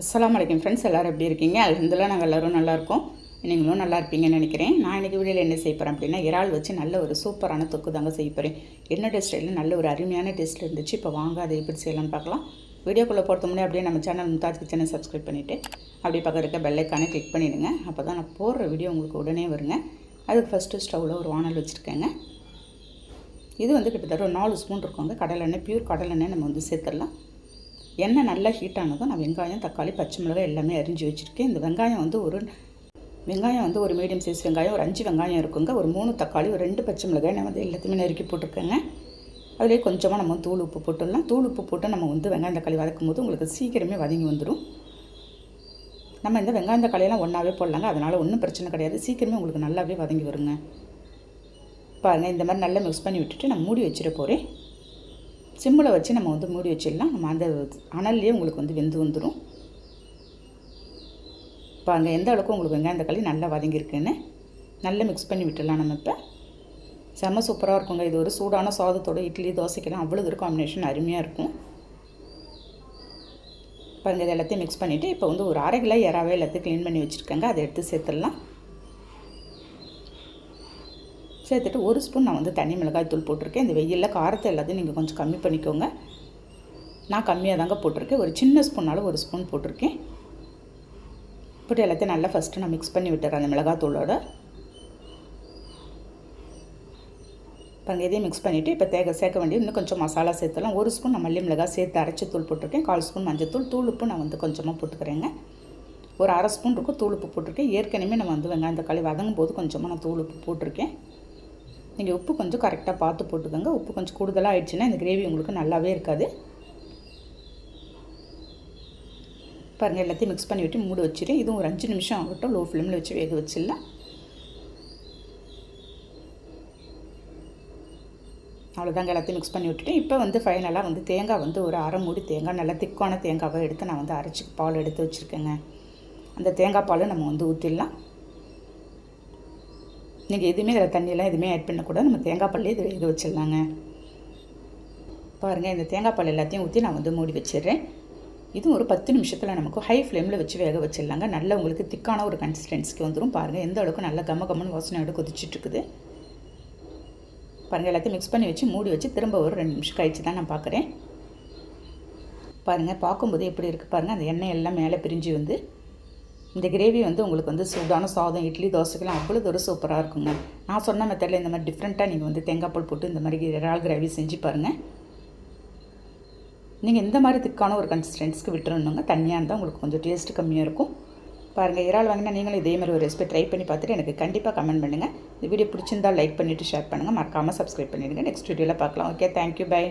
அஸ்லாம் வலைக்கம் ஃப்ரெண்ட்ஸ் எல்லோரும் எப்படி இருக்கீங்க? அல்ஹம்துலில்லாஹ் நாங்கள் எல்லோரும் நல்லாயிருக்கோம் நீங்களும் நல்லா இருப்பீங்கன்னு நினைக்கிறேன். நான் இன்றைக்கி வீடியோவில் என்ன செய்ய போகிறேன் அப்படின்னா இறால் வச்சு நல்ல ஒரு சூப்பரான தொக்கு தாங்க செய்ய போகிறேன் என்னோட ஸ்டைலில் நல்ல ஒரு அருமையான டேஸ்ட் இருந்துச்சு. இப்போ வாங்க அதை எப்படி செய்யலாம்னு பார்க்கலாம். வீடியோக்குள்ளே போகிறது முன்னே அப்படியே நம்ம சேனல் முத்தாஜ் கிச்சனை சப்ஸ்கிரைப் பண்ணிவிட்டு அப்படியே பக்கம் இருக்க பெல்லைக்கானே கிளிக் பண்ணிவிடுங்க அப்போ தான் நான் போடுற வீடியோ உங்களுக்கு உடனே வருங்க. அதுக்கு ஃபஸ்ட்டு ஸ்டவ்வில் ஒரு வானல் வச்சுருக்கேங்க. இது வந்து கிட்டத்தட்ட ஒரு நாலு ஸ்பூன் இருக்கோங்க. கடலெண்ணெய் பியூர் கடலெண்ணெய் நம்ம வந்து சேர்த்துடலாம். எண்ணெய் நல்லா ஹீட் ஆனதும் நான் வெங்காயம் தக்காளி பச்சை மிளகாய் எல்லாமே அரிஞ்சு வச்சுருக்கேன். இந்த வெங்காயம் வந்து ஒரு வெங்காயம் வந்து ஒரு மீடியம் சைஸ் வெங்காயம் ஒரு அஞ்சு வெங்காயம் இருக்குங்க. ஒரு மூணு தக்காளி ஒரு ரெண்டு பச்சை மிளகாய் நான் வந்து எல்லாத்தையுமே நறுக்கி போட்டிருக்கேங்க. அதிலே கொஞ்சமாக நம்ம தூள் உப்பு போட்டுடலாம். தூள் உப்பு போட்டு நம்ம வந்து வெங்காயம் தக்காளி வதக்கும் போது உங்களுக்கு சீக்கிரமே வதங்கி வந்துடும் நம்ம இந்த வெங்காயம் தக்காளியெல்லாம் ஒன்றாவே போடலாங்க. அதனால் ஒன்றும் பிரச்சனை கிடையாது. சீக்கிரமே உங்களுக்கு நல்லாவே வதங்கி வருங்க. பாருங்கள் இந்த மாதிரி நல்லா மிக்ஸ் பண்ணி விட்டுட்டு நான் மூடி வச்சிட போகிறேன் சிம்மில் வச்சு நம்ம வந்து மூடி வச்சிடலாம். நம்ம அந்த அனல்லையே உங்களுக்கு வந்து வெந்து வந்துடும் பாருங்க எந்த அளவுக்கு உங்களுக்கு வெங்காயம் தக்காளி நல்லா வதங்கியிருக்குன்னு நல்லா மிக்ஸ் பண்ணி விட்டுடலாம் நம்ம இப்போ. செம்ம சூப்பராக இருக்குங்க. இது ஒரு சூடான சாதத்தோட இட்லி தோசைக்கெல்லாம் அவ்வளோ ஒரு காம்பினேஷன் அருமையாக இருக்கும். பாருங்கள் இது எல்லாத்தையும் மிக்ஸ் பண்ணிவிட்டு இப்போ வந்து ஒரு அரை கிலோ இறாவே எல்லாத்தையும் க்ளீன் பண்ணி வச்சுருக்கேங்க. அதை எடுத்து சேர்த்துடலாம். சேர்த்துட்டு ஒரு ஸ்பூன் நான் வந்து தனி மிளகாய் தூள் போட்டிருக்கேன். இந்த வெயிலில் காரத்தை எல்லாத்தையும் நீங்கள் கொஞ்சம் கம்மி பண்ணிக்கோங்க. நான் கம்மியாக தாங்க போட்டிருக்கேன். ஒரு சின்ன ஸ்பூனால் ஒரு ஸ்பூன் போட்டிருக்கேன். போட்டு எல்லாத்தையும் நல்லா ஃபஸ்ட்டு நான் மிக்ஸ் பண்ணி விட்டுறேன் அந்த மிளகாத்தூளோட பாருங்கள் இதையும் மிக்ஸ் பண்ணிவிட்டு இப்போ தேக சேர்க்க வேண்டிய இன்னும் கொஞ்சம் மசாலா சேர்த்துலாம் ஒரு ஸ்பூன் நான் மல்லி மிளகாய் சேர்த்து அரைச்சி தூள் போட்டிருக்கேன். கால் ஸ்பூன் மஞ்சத்தூள் தூள் உப்பு நான் வந்து கொஞ்சமாக போட்டுக்கிறேங்க. ஒரு அரை ஸ்பூன் இருக்கும் தூள் உப்பு போட்டிருக்கேன். ஏற்கனவே நம்ம வந்து வெங்காயம் தக்காளி வதங்கும் போது கொஞ்சமாக நான் தூள் உப்பு போட்டிருக்கேன். நீங்கள் உப்பு கொஞ்சம் கரெக்டாக பார்த்து போட்டுக்கோங்க. உப்பு கொஞ்சம் கூடுதலாக ஆயிடுச்சுன்னா இந்த கிரேவி உங்களுக்கு நல்லாவே இருக்காது. பாருங்கள் எல்லாத்தையும் மிக்ஸ் பண்ணி விட்டு மூடி வச்சுட்டு இதுவும் ஒரு அஞ்சு நிமிஷம் ஆகட்டும். லோ ஃப்ளேமில் வச்சு வேக வச்சிடலாம். அவ்வளோதாங்க எல்லாத்தையும் மிக்ஸ் பண்ணி விட்டுட்டு இப்போ வந்து ஃபைனலாக வந்து தேங்காய் வந்து ஒரு அரை மூடி தேங்காய் நல்லா திக்கான தேங்காவை எடுத்து நான் வந்து அரைச்சி பால் எடுத்து வச்சுருக்கேங்க. அந்த தேங்காய் பால் நம்ம வந்து ஊற்றிடலாம் நீங்கள் எதுவுமே இதில் தண்ணியெல்லாம் எதுவுமே ஆட் பண்ணக்கூடாது. நம்ம தேங்காய் பால்லே இது இது வச்சிடலாங்க. பாருங்கள் இந்த தேங்காய் பால் எல்லாத்தையும் ஊற்றி நான் வந்து மூடி வச்சிடுறேன். இதுவும் ஒரு பத்து நிமிஷத்தில் நமக்கு ஹை ஃப்ளேமில் வச்சு வேக வச்சிடலாங்க. நல்ல உங்களுக்கு திக்கான ஒரு கன்சிஸ்டன்சிக்கு வந்துடும் பாருங்கள் எந்த அளவுக்கு நல்லா கம்ம கம்மன் வாசனையோடு கொதிச்சிட்ருக்குது. பாருங்கள் எல்லாத்தையும் மிக்ஸ் பண்ணி வச்சு மூடி வச்சு திரும்ப ஒரு ரெண்டு நிமிஷம் கழிச்சு தான் நான் பார்க்குறேன் பாருங்கள் பார்க்கும்போது எப்படி இருக்குது பாருங்கள் அந்த எண்ணெய் எல்லாம் மேலே பிரிஞ்சு வந்து இந்த கிரேவி வந்து உங்களுக்கு வந்து சூடான சாதம் இட்லி தோசைக்கெல்லாம் அவ்வளோ ஒரு சூப்பராக இருக்குங்க. நான் சொன்ன மெத்தடில் இந்த மாதிரி டிஃப்ரெண்ட்டாக நீங்கள் வந்து தேங்காய் பால் போட்டு இந்த மாதிரி இறால் கிரேவி செஞ்சு பாருங்கள் நீங்கள் இந்த மாதிரி திக்கான ஒரு கன்சிஸ்டன்ஸ்க்கு விட்டுறணுங்க. தனியாக இருந்தால் உங்களுக்கு கொஞ்சம் டேஸ்ட்டு கம்மியாக இருக்கும். பாருங்கள் இறால் வாங்கினா நீங்களும் இதே மாதிரி ஒரு ரெசிபி ட்ரை பண்ணி பார்த்துட்டு எனக்கு கண்டிப்பாக கமெண்ட் பண்ணுங்கள் இந்த வீடியோ பிடிச்சிருந்தால் லைக் பண்ணிவிட்டு ஷேர் பண்ணுங்கள் மறக்காமல் சப்ஸ்கிரைப் பண்ணிடுங்க. நெக்ஸ்ட் வீடியோவில் பார்க்கலாம். Okay thank you bye